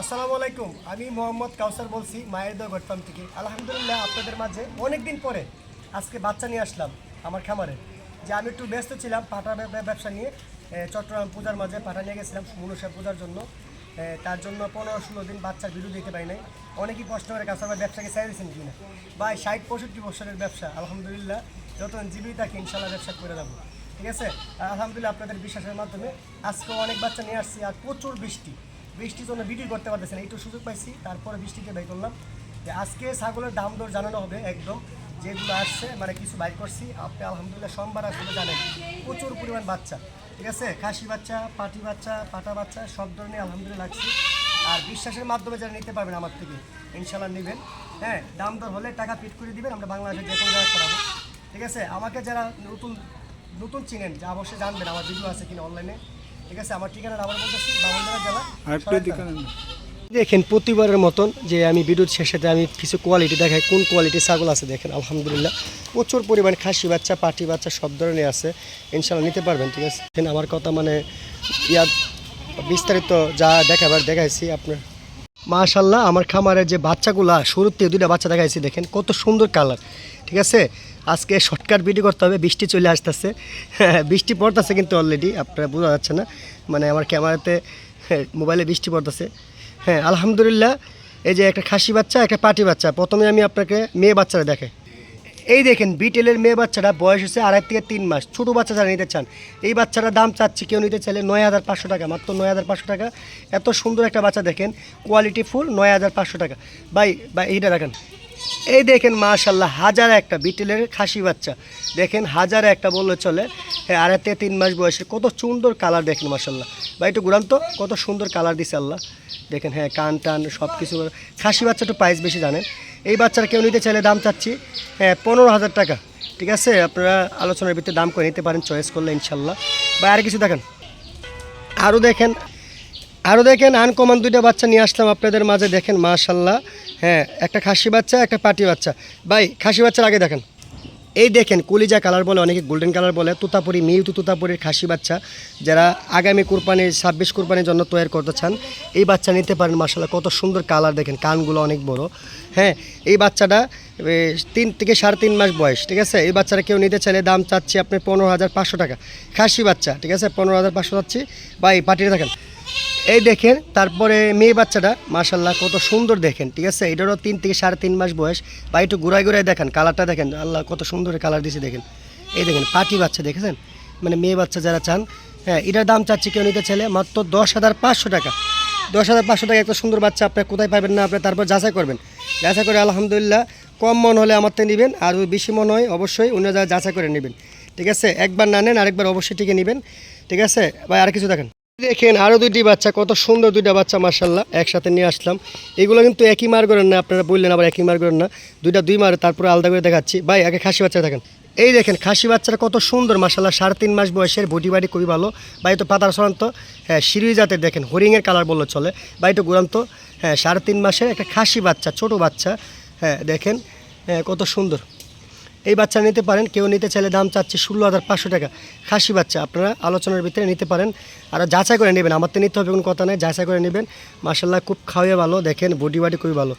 আসসালামু আলাইকুম, আমি মোহাম্মদ কাউসার বলছি, মায়ের গটপাম থেকে। আলহামদুলিল্লাহ আপনাদের মাঝে অনেক দিন পরে আজকে বাচ্চা নিয়ে আসলাম আমার খামারে। যে আমি একটু ব্যস্ত ছিলাম, পাটা ব্যবসা নিয়ে। চট্টগ্রাম পূজার মাঝে পাটা নিয়ে গেছিলাম মনুষা পূজার জন্য। তার জন্য পনেরো ষোলো দিন বাচ্চার ভিডিও দিতে পারি নাই। অনেকেই কষ্ট করে কাছে আমার ব্যবসাকে চাই দিয়েছেন কিনা? ভাই, ষাট পঁয়ষট্টি বছরের ব্যবসা, আলহামদুলিল্লাহ। যতদিন জীবিত থাকি, ইনশাল্লাহ ব্যবসা করে যাব। ঠিক আছে? আলহামদুলিল্লাহ আপনাদের বিশ্বাসের মাধ্যমে আজকে অনেক বাচ্চা নিয়ে আসছি আর প্রচুর বৃষ্টি। বৃষ্টির জন্য ভিডিও করতে পারতেছে না। একটু সুযোগ পাইছি, তারপরে বৃষ্টিতে বাই করলাম। যে আজকে ছাগলের দাম দর জানানো হবে একদম। যেগুলো আসছে মানে কিছু বাইর করছি। আপনি আলহামদুলিল্লাহ সোমবার আসলে জানেন, প্রচুর পরিমাণ বাচ্চা। ঠিক আছে? খাসি বাচ্চা, পাটি বাচ্চা, পাটা বাচ্চা, সব ধরনের আলহামদুলিল্লাহ লাগছে। আর বিশ্বাসের মাধ্যমে যারা নিতে পারবেন আমার থেকে ইনশাল্লাহ নেবেন। হ্যাঁ দাম দর হলে টাকা পিট করে দিবেন, আমরা বাংলাদেশে যে কোনো জায়গায় করাবো। ঠিক আছে? আমাকে যারা নতুন নতুন চিনেন, যে অবশ্যই জানবেন, আমার ভিডিও আছে কিনা অনলাইনে ঠিক আছে আমার ঠিকানা আবার বলতেছি জেলা আরেকটু দিকে দেখেন প্রতিবারের মতন যে আমি ভিডিওর শেষেতে আমি কিছু কোয়ালিটি দেখাই কোন কোয়ালিটির ছাগল আছে দেখেন আলহামদুলিল্লাহ। প্রচুর পরিমাণে খাসি বাচ্চা পাটি বাচ্চা সব ধরনের আছে। ইনশাল্লাহ নিতে পারবেন ঠিক আছে? দেখেন, আমার কথা মানে ইয়া বিস্তারিত যা দেখাবার দেখাইছি আপনার। মাশাল্লাহ আমার খামারের যে বাচ্চাগুলা, শুরুর থেকে দুইটা বাচ্চা দেখাইছি, দেখেন কত সুন্দর কালার, ঠিক আছে? আজকে শর্টকাট ভিডিও করতে হবে, বৃষ্টি চলে আসতেছে। বৃষ্টি পড়তেছে কিন্তু অলরেডি আপনারা বোঝা যাচ্ছে না। মানে আমার ক্যামেরাতে মোবাইলে বৃষ্টি পড়তেছে। হ্যাঁ আলহামদুলিল্লাহ, এই যে একটা খাসি বাচ্চা, একটা পাটি বাচ্চা, প্রথমে আমি আপনাকে মেয়ে বাচ্চারা দেখাই। এই দেখেন বিটেলের মেয়ে বাচ্চাটা বয়স হচ্ছে আড়াই থেকে তিন মাস। ছোটো বাচ্চা যারা নিতে চান, এই বাচ্চাটার দাম চাচ্ছি কেউ নিতে চাইলে নয় হাজার পাঁচশো টাকা, মাত্র নয় হাজার পাঁচশো টাকা। এত সুন্দর একটা বাচ্চা দেখেন কোয়ালিটি ফুল নয় হাজার পাঁচশো টাকা। ভাই ভাই, এইটা দেখেন। এই দেখেন মাশাল্লাহ হাজার একটা বিটেলের খাসি বাচ্চা। দেখেন, হাজার একটা বললে চলে হ্যাঁ আড়াই থেকে তিন মাস বয়সে। কত সুন্দর কালার দেখেন মাশাল্লাহ বা একটু ঘুরান তো, কত সুন্দর কালার দিছে আল্লাহ। দেখেন হ্যাঁ কান টান সব কিছু খাসি বাচ্চা একটু প্রাইস বেশি জানেন। এই বাচ্চার কেউ নিতে চাইলে দাম চাচ্ছি হ্যাঁ পনেরো হাজার টাকা। ঠিক আছে? আপনারা আলোচনার ভিত্তিতে দাম করে নিতে পারেন চয়েস করলে ইনশাল্লাহ। বা আর কিছু দেখেন? আরও দেখেন আরও দেখেন আনকমন দুইটা বাচ্চা নিয়ে আসলাম আপনাদের মাঝে। দেখেন, মাশাল্লাহ হ্যাঁ একটা খাসি বাচ্চা, একটা পাটি বাচ্চা। ভাই, খাসি বাচ্চার আগে দেখেন। এই দেখেন, কলিজা কালার বলে অনেকে গোল্ডেন কালার বলে, তুতাপুরি মিউতু তুতাপুরির খাসি বাচ্চা। যারা আগামী কুরবানি, ছাব্বিশ কুরবানির জন্য তৈরি করতে চান, এই বাচ্চা নিতে পারেন মাসাল্লাহ কত সুন্দর কালার দেখেন, কানগুলো অনেক বড়। হ্যাঁ এই বাচ্চাটা তিন থেকে সাড়ে তিন মাস বয়স, ঠিক আছে? এই বাচ্চাটা কেউ নিতে চাইলে দাম চাচ্ছি আপনি পনেরো হাজার পাঁচশো টাকা। খাসি বাচ্চা, ঠিক আছে? পনেরো হাজার পাঁচশো চাচ্ছি। বা এই পাঠিয়ে দেখেন এই দেখেন, তারপরে মেয়ে বাচ্চাটা মাশাল্লাহ কত সুন্দর দেখেন, ঠিক আছে? এটারও তিন থেকে সাড়ে তিন মাস বয়স। বা একটু ঘুরাই ঘুরাই দেখেন, কালারটা দেখেন। আল্লাহ, কত সুন্দর কালার দিয়েছে দেখেন। এই দেখেন, পাটি বাচ্চা, দেখেছেন? মানে মেয়ে বাচ্চা যারা চান হ্যাঁ এটার দাম চাচ্ছি কেউ নিতে চাইলে মাত্র দশ হাজার পাঁচশো টাকা। দশ হাজার পাঁচশো টাকা একটা সুন্দর বাচ্চা, আপনি কোথায় পাবেন না, আপনি তারপর যাচাই করবেন। যাচাই করে আলহামদুলিল্লাহ, কম মন হলে আমার থেকে নেবেন, আর বেশি মন হয় অবশ্যই অন্য জায়গায় যাচাই করে নেবেন। ঠিক আছে? একবার না নেন, আরেকবার অবশ্যই টিকে নেবেন। ঠিক আছে? ভাই, আর কিছু দেখেন। দেখেন আরও দুইটি বাচ্চা, কত সুন্দর দুইটা বাচ্চা মার্শাল্লাহ একসাথে নিয়ে আসলাম। এগুলো কিন্তু একই মার করেন না, আপনারা বললেন আবার একই মার করেন না। দুইটা দুই মার, তারপরে আলাদা করে দেখাচ্ছি। ভাই, আগে খাসি বাচ্চা দেখেন। এই দেখেন, খাসি বাচ্চাটা কত সুন্দর মার্শাল্লাহ সাড়ে তিন মাস বয়সের বডি বাড়ি খুবই ভালো। বা তো পাতার সরান্ত হ্যাঁ সিঁড়ি জাতের দেখেন হরিংয়ের কালার বললে চলে। বা একটু গুরান্ত হ্যাঁ সাড়ে তিন মাসের একটা খাসি বাচ্চা, ছোট বাচ্চা হ্যাঁ দেখেন হ্যাঁ কত সুন্দর। এই বাচ্চা নিতে পারেন, কেউ নিতে চাইলে দাম চাচ্ছে ষোলো হাজার পাঁচশো টাকা। খাসি বাচ্চা আপনারা আলোচনার ভিতরে নিতে পারেন। আর যাচাই করে নেবেন, আমার তো নিতে হবে, কোনো কথা নেই, যাচাই করে নেবেন। মার্শাল্লাহ খুব খাওয়াই ভালো, দেখেন বডি বাডি খুবই ভালো।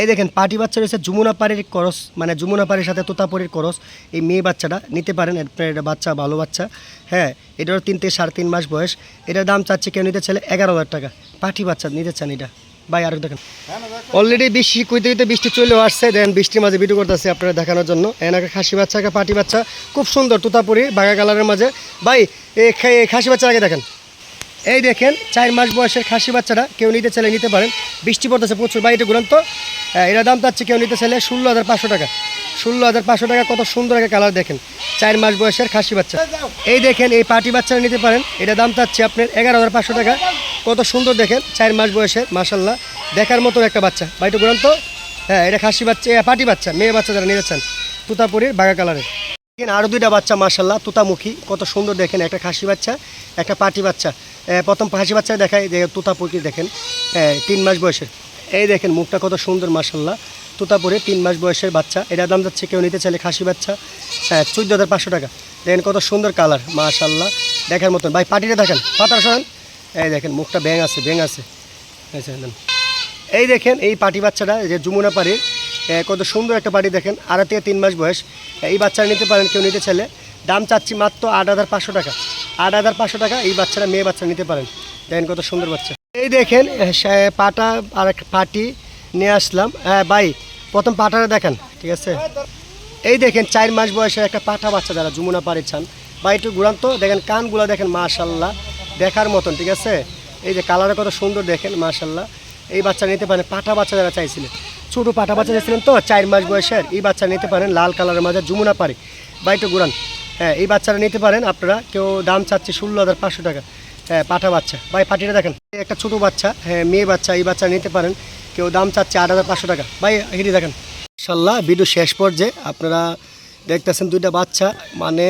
এই দেখেন পাটি বাচ্চা রয়েছে, যমুনা পাড়ির করস মানে যমুনা পাড়ির সাথে তোতাপুরির করস। এই মেয়ে বাচ্চাটা নিতে পারেন এটা বাচ্চা, ভালো বাচ্চা। হ্যাঁ এটারও তিন থেকে সাড়ে তিন মাস বয়স। এটার দাম চাচ্ছে, কেউ নিতে চাইলে এগারো হাজার টাকা। পাটি বাচ্চা নিতে চান এটা। ভাই আর দেখেন। অলরেডি বৃষ্টি কইতে কইতে বৃষ্টি চলেও আসছে। দেন বৃষ্টির মাঝে ভিডিও করতেছে আপনারা দেখানোর জন্য। এনাকে খাসি বাচ্চা একটা পাটি বাচ্চা। খুব সুন্দর তুতাপুরি বাঘা কালারের মাঝে। ভাই এই খাসি বাচ্চা আগে দেখেন। এই দেখেন চার মাস বয়সের খাসি বাচ্চাটা কেউ নিতে চাইলে নিতে পারেন। বৃষ্টি পড়তেছে প্রচুর। ভাই এটা ঘুরান তো। হ্যাঁ, এটার দাম চাচ্ছে কেউ নিতে চাইলে ষোলো হাজার পাঁচশো টাকা। ষোলো হাজার পাঁচশো টাকা কত সুন্দর একটা কালার দেখেন। চার মাস বয়সের খাসি বাচ্চা। এই দেখেন এই পাটি বাচ্চাটা নিতে পারেন। এটা দাম চাচ্ছে আপনার এগারো হাজার পাঁচশো টাকা। কত সুন্দর দেখেন, চার মাস বয়সের মাসাল্লাহ দেখার মতো একটা বাচ্চা। একটু ঘুরান তো। হ্যাঁ এটা খাসি বাচ্চা পাটি বাচ্চা, মেয়ে বাচ্চা যারা নিতে চান তুতাপুরির বাঘা কালারের। দেখেন আরও দুইটা বাচ্চা মার্শাল্লাহ তুতামুখী। কত সুন্দর দেখেন, একটা খাসি বাচ্চা, একটা পাটি বাচ্চা। প্রথম খাসি বাচ্চা দেখায় যে তুতাপুকি দেখেন। তিন মাস বয়সের। এই দেখেন, মুখটা কত সুন্দর মার্শাল্লাহ তুতাপুরে তিন মাস বয়সের বাচ্চা। এটা দাম যাচ্ছে, কেউ নিতে চাইলে খাসি বাচ্চা। হ্যাঁ চোদ্দ হাজার পাঁচশো টাকা। দেখেন, কত সুন্দর কালার মার্শাল্লাহ দেখার মতন ভাই, পাটিটা দেখেন। পাতার সরেন। এই দেখেন, মুখটা ব্যাং আছে ব্যাং আছে। এই দেখেন, এই পাটি বাচ্চাটা যে যমুনা পাড়ির কত সুন্দর একটা পাটি দেখেন, আড়াই থেকে তিন মাস বয়স। এই বাচ্চাটা নিতে পারেন কেউ নিতে চাইলে। দাম চাচ্ছি মাত্র আট হাজার পাঁচশো টাকা। আট হাজার পাঁচশো টাকা এই বাচ্চারা মেয়ে বাচ্চা নিতে পারেন। দেখেন কত সুন্দর বাচ্চা। এই দেখেন পাটা আর একটা পাটি নিয়ে আসলাম। হ্যাঁ ভাই, প্রথম পাটাটা দেখেন, ঠিক আছে? এই দেখেন, চার মাস বয়সের একটা পাঠা বাচ্চা যারা যমুনা পাড়ি চান। বা একটু ঘুরান তো, দেখেন কানগুলো দেখেন মাশাল্লাহ দেখার মতন, ঠিক আছে? এই যে কালারটা কত সুন্দর দেখেন মাশাল্লাহ এই বাচ্চা নিতে পারেন পাঠা বাচ্চা যারা চাইছিলেন। ছোটো পাঠা বাচ্চা চাইছিলেন তো, চার মাস বয়সের। এই বাচ্চা নিতে পারেন লাল কালারের মাঝে যমুনা পাড়ি। বা একটু ঘুরান। হ্যাঁ এই বাচ্চারা নিতে পারেন আপনারা, কেউ দাম চাচ্ছে ষোলো হাজার পাঁচশো টাকা। হ্যাঁ পাঠা বাচ্চা। ভাই, পাটিটা দেখেন একটা ছোটো বাচ্চা হ্যাঁ মেয়ে বাচ্চা, এই বাচ্চা নিতে পারেন, কেউ দাম চাচ্ছে আট হাজার পাঁচশো টাকা। ভাই, হিটি দেখেন। ইনশাল্লাহ ভিডিও শেষ পর্যায়ে আপনারা দেখতেছেন দুইটা বাচ্চা মানে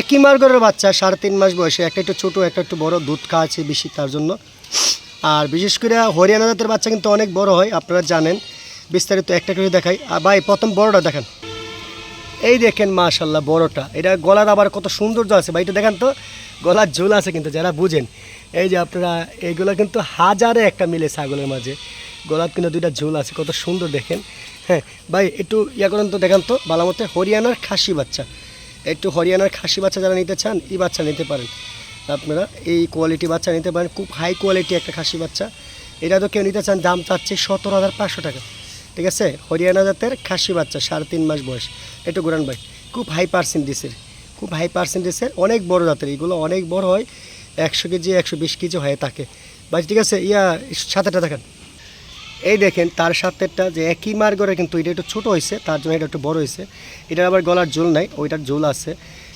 একই মার্গরের বাচ্চা, সাড়ে তিন মাস বয়সে, একটা একটু ছোটো, একটা একটু বড়, দুধ খাওয়াচ্ছে বেশি তার জন্য। আর বিশেষ করে হরিয়ানা জাতের বাচ্চা কিন্তু অনেক বড় হয়, আপনারা জানেন। বিস্তারিত একটা করে দেখাই। ভাই, প্রথম বড়টা দেখেন। এই দেখেন মাশাল্লাহ বড়টা। এটা গলার আবার কত সৌন্দর্য আছে, ভাই এটা দেখেন তো। গলার ঝোল আছে কিন্তু, যারা বুঝেন। এই যে আপনারা, এইগুলো কিন্তু হাজারে একটা মিলে ছাগলের মাঝে। গলার কিন্তু দুইটা ঝোল আছে, কত সুন্দর দেখেন। হ্যাঁ ভাই, একটু ইয়া করেন তো, দেখান তো, ভালো মতো। হরিয়ানার খাসি বাচ্চা। একটু হরিয়ানার খাসি বাচ্চা যারা নিতে চান, এই বাচ্চা নিতে পারেন। আপনারা এই কোয়ালিটি বাচ্চা নিতে পারেন, খুব হাই কোয়ালিটি একটা খাসি বাচ্চা। এটা তো কেউ নিতে চান, দাম চাচ্ছে সতেরো হাজার পাঁচশো টাকা। ঠিক আছে? হরিয়ানা জাতের খাসি বাচ্চা, সাড়ে তিন মাস বয়স। একটু গোরান ভাই। খুব হাই পার্সেন্টেজের খুব হাই পার্সেন্টেজের অনেক বড় জাতের। এগুলো অনেক বড় হয়, একশো কেজি, একশো বিশ কেজি হয়ে থাকে ভাই, ঠিক আছে? ইয়া সাথেটা দেখেন। এই দেখেন, তার সাথেটা যে একই মার করে কিন্তু এটা একটু ছোটো হয়েছে, তার জন্য এটা একটু বড় হয়েছে। এটার আবার গলার জোল নাই, ওইটার জোল আছে।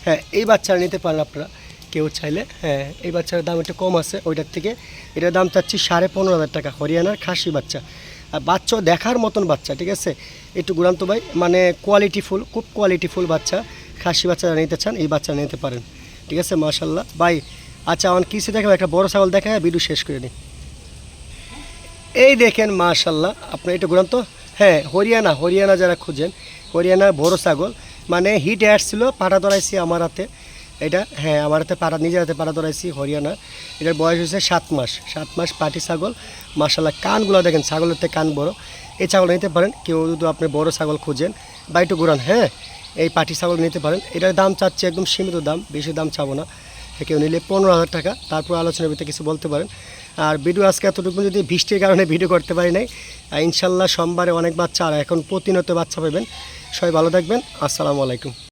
হ্যাঁ এই বাচ্চারা নিতে পারেন আপনারা, কেউ চাইলে। হ্যাঁ এই বাচ্চার দাম একটু কম আছে, ওইটার থেকে। এটার দাম চাচ্ছি সাড়ে পনেরো হাজার টাকা, হরিয়ানার খাসি বাচ্চা। আর বাচ্চা দেখার মতন বাচ্চা, ঠিক আছে? একটু গুরান্ত ভাই মানে কোয়ালিটি ফুল, খুব কোয়ালিটি ফুল বাচ্চা, খাসি বাচ্চা নিতে চান, এই বাচ্চা নিতে পারেন। ঠিক আছে মাশাল্লাহ ভাই আচ্ছা আমার কিসে দেখাবো, একটা বড় ছাগল দেখা ভিডিও শেষ করে নিই এই দেখেন মাশাল্লাহ আপনি একটু ঘুরান তো। হ্যাঁ হরিয়ানা হরিয়ানা যারা খুঁজেন, হরিয়ানার বড় ছাগল। মানে হিট আসছিল পাটা ধরাইছি আমার হাতে। এটা হ্যাঁ আমার হাতে পাটা, নিজের হাতে পাড়া ধরাইছি, হরিয়ানা। এটার বয়স হয়েছে সাত মাস সাত মাস পাটি ছাগল। মাশাল্লাহ কানগুলো দেখেন, ছাগলের থেকে কান বড়। এই ছাগল নিতে পারেন, কেউ যদি আপনি বড় ছাগল খুঁজেন, বা একটু ঘুরান হ্যাঁ এই পাটি ছাগল নিতে পারেন। এটার দাম চাচ্ছে একদম সীমিত দাম, বেশি দাম চাবো না। কেউ নিলে পনেরো হাজার টাকা, তারপর আলোচনার ভিতরে কিছু বলতে পারেন। আর ভিডিও আজকে এতটুকু যদি বৃষ্টির কারণে ভিডিও করতে পারি নাই ইনশাল্লাহ সোমবারে অনেক বাচ্চা, আর এখন প্রতিনিয়ত বাচ্চা পাবেন। সবাই ভালো থাকবেন। আসসালামু আলাইকুম।